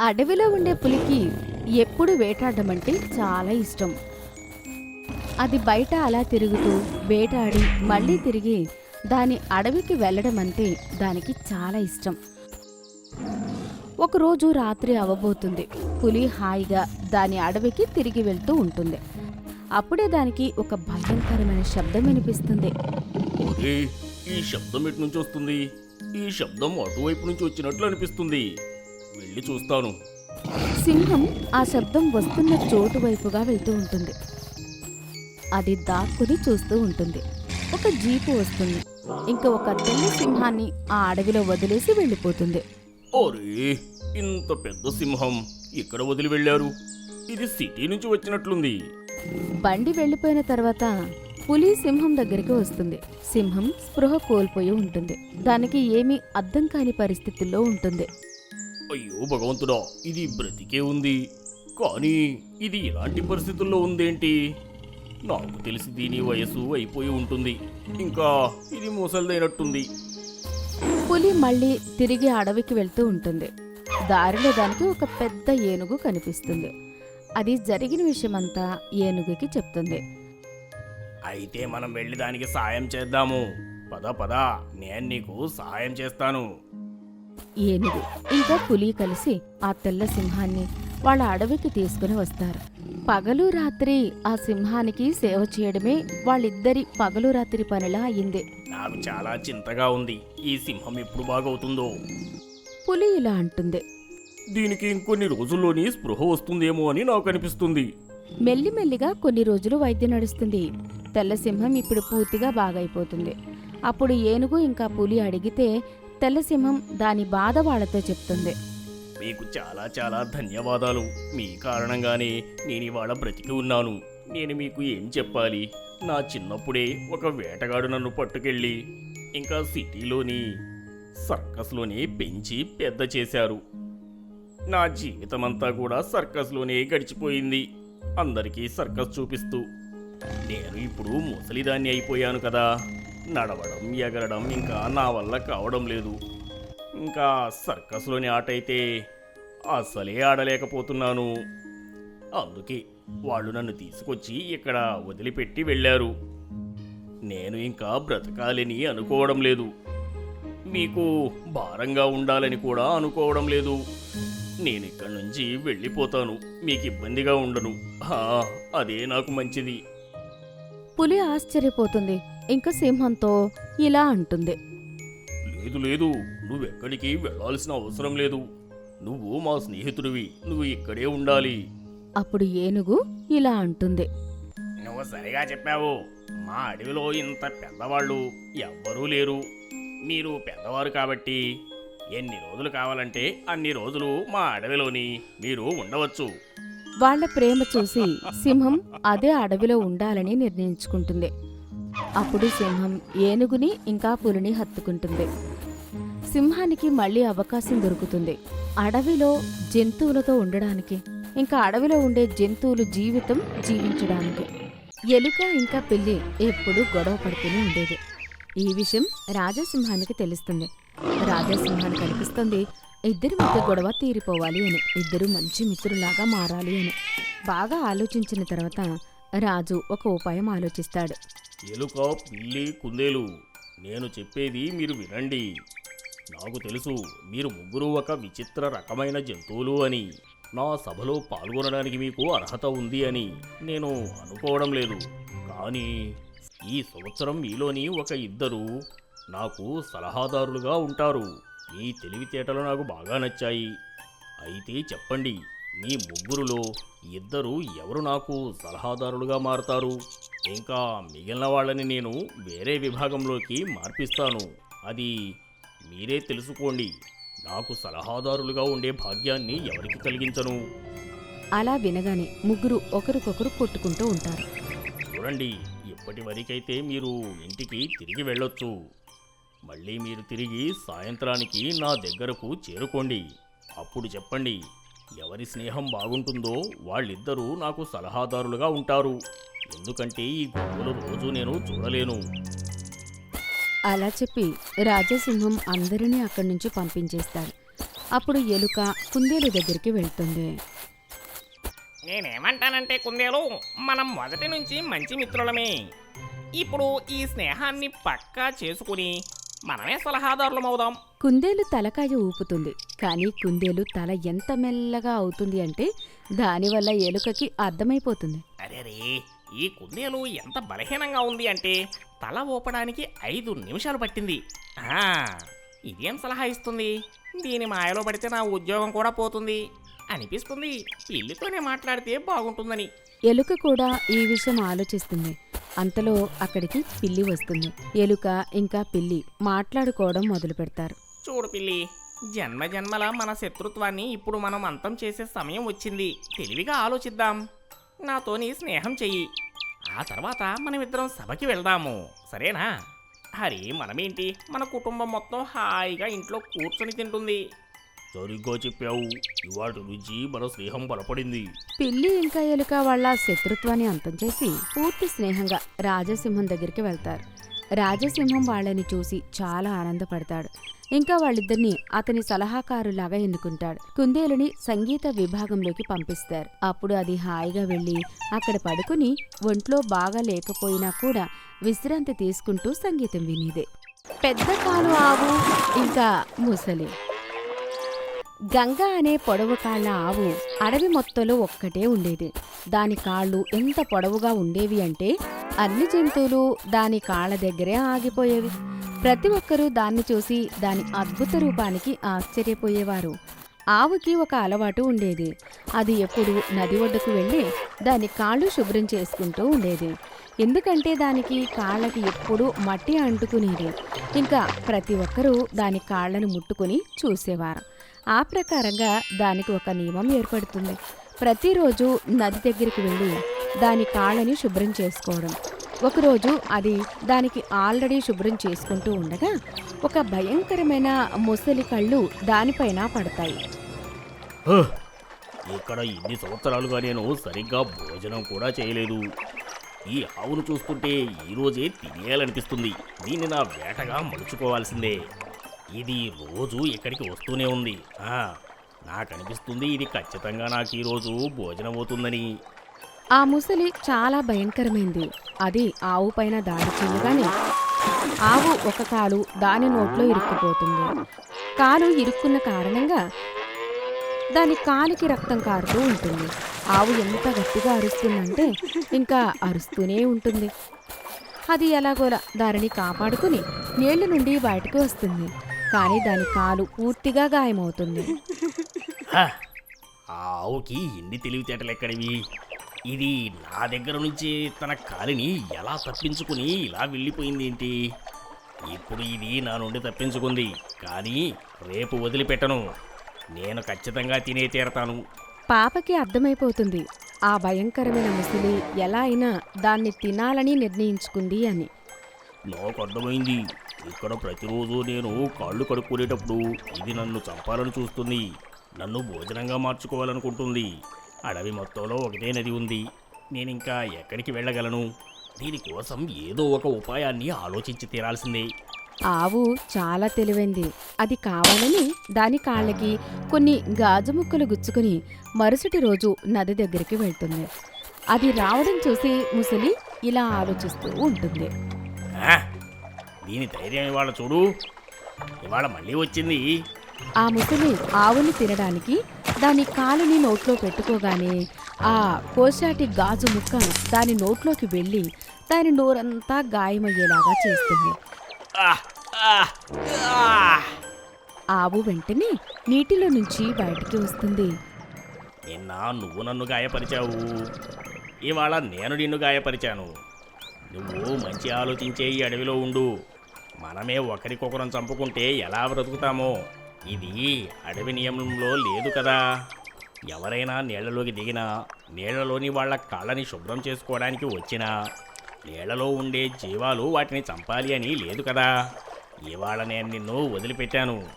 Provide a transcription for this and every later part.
అడవిలో ఉండే పులికి ఎప్పుడు వేటాడడం అంటే చాలా ఇష్టం. అది బయట అలా తిరుగుతూ వేటాడి మళ్ళీ తిరిగి దాని అడవికి వెళ్ళడం అంటే దానికి చాలా ఇష్టం. ఒకరోజు రాత్రి అవ్వబోతుంది. పులి హాయిగా దాని అడవికి తిరిగి వెళ్తూ ఉంటుంది. అప్పుడే దానికి ఒక భయంకరమైన శబ్దం వినిపిస్తుంది. ఈ శబ్దం ఎటు నుంచి వస్తుంది? ఈ శబ్దం అటువైపు నుంచి వచ్చినట్లు అనిపిస్తుంది. వెళ్ళి చూస్తాను. సింహం ఆ శబ్దం వస్తున్న చోటు వైపుగా వెళ్తూ ఉంటుంది. అది దాక్కుని చూస్తూ ఉంటుంది. ఒక జీపు వస్తుంది. ఇంకా ఒక తెల్ల సింహాన్ని ఆ అడవిలో వదిలేసి వెళ్ళిపోతుంది. ఇంత పెద్ద సింహం ఇక్కడ వదిలి వెళ్ళారు? ఇది సిటీ నుంచి వచ్చినట్లుంది. బండి వెళ్ళిపోయిన తర్వాత పులి సింహం దగ్గరికి వస్తుంది. సింహం స్పృహ కోల్పోయి ఉంటుంది. దానికి ఏమీ అర్థం కాని పరిస్థితుల్లో ఉంటుంది. అయ్యో భగవంతుడా ఇది బ్రతికే ఉంది. కానీ ఇది ఇలాంటి పరిస్థితుల్లో ఉందేంటి? నాకు తెలిసి దీని వయసు అయిపోయి ఉంటుంది. ఇంకా ఇది ముసలిదైనట్టుంది పులి మళ్ళీ తిరిగి అడవికి వెళ్తూ ఉంటుంది. దారిలో దానికి ఒక పెద్ద ఏనుగు కనిపిస్తుంది. అది జరిగిన విషయమంతా ఏనుగుకి చెప్తుంది. అయితే మనం వెళ్ళి దానికి సాయం చేద్దాము. పద పద. నేను నీకు సహాయం చేస్తాను. ఏనుగు. ఇంకా పులి కలిసి ఆ తెల్ల సింహాన్ని వాళ్ళ అడవికి తీసుకుని వస్తారు. పగలు రాత్రి ఆ సింహానికి సేవ చేయడమే వాళ్ళిద్దరి పగలు రాత్రి పనిలా అయింది. నాకు చాలా చింతగా ఉంది. ఈ సింహం ఎప్పుడు బాగవుతుందో. పులి ఇలా అంటుంది. దీనికి ఇంకొన్ని రోజుల్లోని స్పృహ వస్తుందేమో అని నాకు అనిపిస్తుంది. మెల్లిమెల్లిగా కొన్ని రోజులు వైద్యం నడుస్తుంది. తెల్ల సింహం ఇప్పుడు పూర్తిగా బాగైపోతుంది. అప్పుడు ఏనుగు ఇంకా పులి అడిగితే తెల్లసింహం దాని బాధ వాళ్ళతో చెప్తుంది. మీకు చాలా చాలా ధన్యవాదాలు. మీ కారణంగానే నేను ఇవాళ బ్రతికి ఉన్నాను. నేను మీకు ఏం చెప్పాలి? నా చిన్నప్పుడే ఒక వేటగాడు నన్ను పట్టుకెళ్ళి ఇంకా సిటీలోని సర్కస్లోనే పెంచి పెద్ద చేశారు. నా జీవితమంతా కూడా సర్కస్లోనే గడిచిపోయింది. అందరికీ సర్కస్ చూపిస్తూ. నేను ఇప్పుడు ముసలిదాన్ని అయిపోయాను కదా. నడవడం ఎగరడం ఇంకా నా వల్ల కావడం లేదు. ఇంకా సర్కస్లోని ఆట అయితే అసలే ఆడలేకపోతున్నాను. అందుకే వాళ్ళు నన్ను తీసుకొచ్చి ఇక్కడ వదిలిపెట్టి వెళ్ళారు. నేను ఇంకా బ్రతకాలని అనుకోవడం లేదు. మీకు భారంగా ఉండాలని కూడా అనుకోవడం లేదు. నేను ఇక్కడి నుంచి వెళ్ళిపోతాను. మీకు ఇబ్బందిగా ఉండను. అదే నాకు మంచిది. పులి ఆశ్చర్యపోతుంది. ఇంకా సింహంతో ఇలా అంటుంది. లేదు లేదు నువ్వెక్కడికి వెళ్ళాల్సిన అవసరం లేదు. నువ్వు మా స్నేహితుడివి నువ్వు ఇక్కడే ఉండాలి. అప్పుడు ఏనుగు ఇలా అంటుంది. నువ్వు సరిగా చెప్పావు. మా అడవిలో ఇంత పెద్దవాళ్ళు ఎవ్వరూ లేరు. మీరు పెద్దవారు కాబట్టి ఎన్ని రోజులు కావాలంటే అన్ని రోజులు మా అడవిలోని మీరు ఉండవచ్చు. వాళ్ళ ప్రేమ చూసి సింహం అదే అడవిలో ఉండాలని నిర్ణయించుకుంటుంది. అప్పుడు సింహం ఏనుగుని ఇంకా పులిని హత్తుకుంటుంది. సింహానికి మళ్ళీ అవకాశం దొరుకుతుంది. అడవిలో జంతువులతో ఉండడానికి ఇంకా అడవిలో ఉండే జంతువులు జీవితం జీవించడానికి. ఎలుక ఇంకా పిల్లి ఎప్పుడూ గొడవ పడుతూనే ఉండేది. ఈ విషయం రాజసింహానికి తెలుస్తుంది. రాజసింహానికి అనిపిస్తుంది ఇద్దరి మధ్య గొడవ తీరిపోవాలి అని ఇద్దరు మంచి మిత్రులాగా మారాలి అని. బాగా ఆలోచించిన తర్వాత రాజు ఒక ఉపాయం ఆలోచిస్తాడు. ఎలుక పిల్లి కుందేలు నేను చెప్పేది మీరు వినండి. నాకు తెలుసు మీరు ముగ్గురు ఒక విచిత్ర రకమైన జంతువులు అని. నా సభలో పాల్గొనడానికి మీకు అర్హత ఉంది అని నేను అనుకోవడం లేదు. కానీ ఈ సంవత్సరం మీలోని ఒక ఇద్దరు నాకు సలహాదారులుగా ఉంటారు. మీ తెలివితేటలు నాకు బాగా నచ్చాయి. అయితే చెప్పండి మీ ముగ్గురులో ఇద్దరు ఎవరు నాకు సలహాదారులుగా మారతారు? ఇంకా మిగిలిన వాళ్ళని నేను వేరే విభాగంలోకి మార్పిస్తాను. అది మీరే తెలుసుకోండి. నాకు సలహాదారులుగా ఉండే భాగ్యాన్ని ఎవరికి కలిగించను? అలా వినగానే ముగ్గురు ఒకరికొకరు కొట్టుకుంటూ ఉంటారు. చూడండి ఇప్పటి వరకైతే మీరు ఇంటికి తిరిగి వెళ్ళొచ్చు. మళ్ళీ మీరు తిరిగి సాయంత్రానికి నా దగ్గరకు చేరుకోండి. అప్పుడు చెప్పండి ఎవరి స్నేహం బాగుంటుందో వాళ్ళిద్దరూ నాకు సలహాదారులుగా ఉంటారు. ఎందుకంటే ఈ గొడవలు రోజు నేను చూడలేను. అలా చెప్పి రాజసింహం అందరినీ అక్కడి నుంచి పంపించేస్తాడు. అప్పుడు ఎలుక కుందేలు దగ్గరికి వెళ్తుంది. నేనేమంటానంటే కుందేలు మనం మొదటి నుంచి మంచి మిత్రులమే. ఇప్పుడు ఈ స్నేహాన్ని పక్కా చేసుకుని మనమే సలహాదారులమవుదాం కుందేలు తలకాయ ఊపుతుంది. కానీ కుందేలు తల ఎంత మెల్లగా అవుతుంది అంటే దానివల్ల ఎలుకకి అర్థమైపోతుంది. అరేరే ఈ కుందేలు ఎంత బలహీనంగా ఉంది అంటే తల ఊపడానికి ఐదు నిమిషాలు పట్టింది. ఇదేం సలహా ఇస్తుంది? దీని మాయలో పడితే నా ఉద్యోగం కూడా పోతుంది. అనిపిస్తుంది పిల్లితోనే మాట్లాడితే బాగుంటుందని. ఎలుక కూడా ఈ విషయం ఆలోచిస్తుంది. అంతలో అక్కడికి పిల్లి వస్తుంది. ఎలుక ఇంకా పిల్లి మాట్లాడుకోవడం మొదలు పెడతారు. చూడు పిల్లి జన్మ జన్మల మన శత్రుత్వాన్ని ఇప్పుడు మనం అంతం చేసే సమయం వచ్చింది. తెలివిగా ఆలోచిద్దాం. నాతోని స్నేహం చెయ్యి. ఆ తర్వాత మనమిద్దరం సభకి వెళ్దాము. సరేనా? హరి మనమేంటి? మన కుటుంబం మొత్తం హాయిగా ఇంట్లో కూర్చొని తింటుంది. సరిగ్గా చెప్పావు. ఇవాటి నుంచి మన స్నేహం బలపడింది. పిల్లి ఇంకా ఎలుక వాళ్ళ శత్రుత్వాన్ని అంతం చేసి పూర్తి స్నేహంగా రాజసింహం దగ్గరికి వెళ్తారు. రాజసింహం వాళ్ళని చూసి చాలా ఆనందపడతాడు. ఇంకా వాళ్ళిద్దరిని అతని సలహాకారులాగా ఎన్నుకుంటాడు. కుందేలుని సంగీత విభాగంలోకి పంపిస్తారు. అప్పుడు అది హాయిగా వెళ్ళి అక్కడ పడుకుని ఒంట్లో బాగా లేకపోయినా కూడా విశ్రాంతి తీసుకుంటూ సంగీతం వినేదే. పెద్ద కాలు ఆవు ఇంకా ముసలి. గంగ అనే పొడవు కాళ్ళ ఆవు అడవి మొత్తంలో ఒక్కటే ఉండేది. దాని కాళ్ళు ఎంత పొడవుగా ఉండేవి అంటే అన్ని జంతువులు దాని కాళ్ళ దగ్గరే ఆగిపోయేవి. ప్రతి ఒక్కరూ దాన్ని చూసి దాని అద్భుత రూపానికి ఆశ్చర్యపోయేవారు. ఆవుకి ఒక అలవాటు ఉండేది. అది ఎప్పుడు నది ఒడ్డుకు వెళ్ళి దాని కాళ్ళు శుభ్రం చేసుకుంటూ ఉండేది. ఎందుకంటే దానికి కాళ్ళకి ఎప్పుడూ మట్టి అంటుకునేది. ఇంకా ప్రతి ఒక్కరూ దాని కాళ్ళను ముట్టుకుని చూసేవారు. ఆ ప్రకారంగా దానికి ఒక నియమం ఏర్పడుతుంది. ప్రతిరోజు నది దగ్గరికి వెళ్ళి దాని కాళ్ళని శుభ్రం చేసుకోవడం. ఒకరోజు అది దానికి ఆల్రెడీ శుభ్రం చేసుకుంటూ ఉండగా ఒక భయంకరమైన ముసలి కళ్ళు దానిపైన పడతాయి. ఇక్కడ ఇన్ని సంవత్సరాలుగా నేను సరిగ్గా భోజనం కూడా చేయలేదు. ఈ ఆవును చూస్తుంటే ఈరోజే తినేయాలనిపిస్తుంది. దీన్ని నా వేటగా మలుచుకోవాల్సిందే. ఇది రోజు ఇక్కడికి వస్తూనే ఉంది. నాకు నాకనిపిస్తుంది ఇది ఖచ్చితంగా నాకు ఈరోజు భోజనం అవుతుందని. ఆ ముసలి చాలా భయంకరమైంది. అది ఆవు పైన దాడి చేయగానే ఆవు ఒక కాలు దాని నోట్లో ఇరుక్కుపోతుంది. కాలు ఇరుక్కున్న కారణంగా దాని కాలికి రక్తం కారుతూ ఉంటుంది. ఆవు ఎంత గట్టిగా అరుస్తుందంటే ఇంకా అరుస్తూనే ఉంటుంది. అది ఎలాగోలా దానిని కాపాడుకుని నీళ్ళ నుండి బయటకు వస్తుంది. కానీ దాని కాలు పూర్తిగా గాయమవుతుంది. ఆవుకి ఎన్ని తెలివితేటలు ఎక్కడివి? ఇది నా దగ్గర నుంచి తన కాలిని ఎలా తప్పించుకుని ఇలా వెళ్ళిపోయింది ఏంటి? ఇప్పుడు ఇది నా నుండి తప్పించుకుంది కానీ రేపు వదిలిపెట్టను. నేను ఖచ్చితంగా తినే తీరతాను. పాపకి అర్థమైపోతుంది ఆ భయంకరమైన ముసలి ఎలా అయినా దాన్ని తినాలని నిర్ణయించుకుంది అని. నాకు అర్థమైంది. ఇక్కడ ప్రతిరోజు నేను కాళ్ళు కడుక్కునేటప్పుడు ఇది నన్ను చంపాలని చూస్తుంది. నన్ను భోజనంగా మార్చుకోవాలనుకుంటుంది. అడవి మొత్తంలో ఒకటే నది ఉంది. నేను ఇంకా ఎక్కడికి వెళ్ళగలను? దీనికోసం ఏదో ఒక ఉపాయాన్ని ఆలోచించి తీరాల్సిందే. ఆవు చాలా తెలివైంది. అది కావాలని దాని కాళ్ళకి కొన్ని గాజు ముక్కలు గుచ్చుకుని మరుసటి రోజు నది దగ్గరికి వెళ్తుంది. అది రావడం చూసి ముసలి ఇలా ఆలోచిస్తూ ఉంటుంది! దీని ధైర్యం ఇవాళ చూడు. ఇవాళ మళ్ళీ వచ్చింది. ఆ ముసలి ఆవుని తినడానికి దాని కాలుని నోట్లో పెట్టుకోగానే ఆ కోశాటి గాజు ముక్క దాని నోట్లోకి వెళ్ళి దాని నోరంతా గాయమయ్యేలాగా చేస్తుంది! ఆవు వెంటనే నీటిలో నుంచి బయటికి వస్తుంది. నిన్న నువ్వు నన్ను గాయపరిచావు. ఇవాళ నేను నిన్ను గాయపరిచాను. నువ్వు మంచి ఆలోచించే ఈ అడవిలో ఉండు. మనమే ఒకరికొకరం చంపుకుంటే ఎలా బ్రతుకుతామో? ఇది అడవి నియమంలో లేదు కదా. ఎవరైనా నీళ్ళలోకి దిగినా నీళ్ళలోని వాళ్ళ కాళ్ళని శుభ్రం చేసుకోవడానికి వచ్చినా నీళ్ళలో ఉండే జీవాలు వాటిని చంపాలి అని లేదు కదా. ఇవాళ నేను నిన్ను వదిలిపెట్టాను.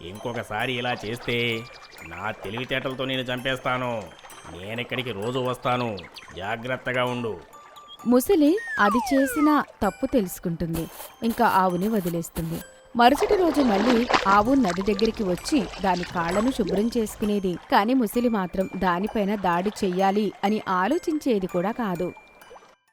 ఇంకొకసారి ఇలా చేస్తే నా తెలివితేటలతో నేను చంపేస్తాను. నేనిక్కడికి రోజు వస్తాను. జాగ్రత్తగా ఉండు. ముసలి అది చేసిన తప్పు తెలుసుకుంటుంది. ఇంకా ఆవుని వదిలేస్తుంది. మరుసటి రోజు మళ్ళీ ఆవు నది దగ్గరికి వచ్చి దాని కాళ్ళను శుభ్రం చేసుకునేది. కాని ముసిలి మాత్రం దానిపైన దాడి చెయ్యాలి అని ఆలోచించేది కూడా కాదు.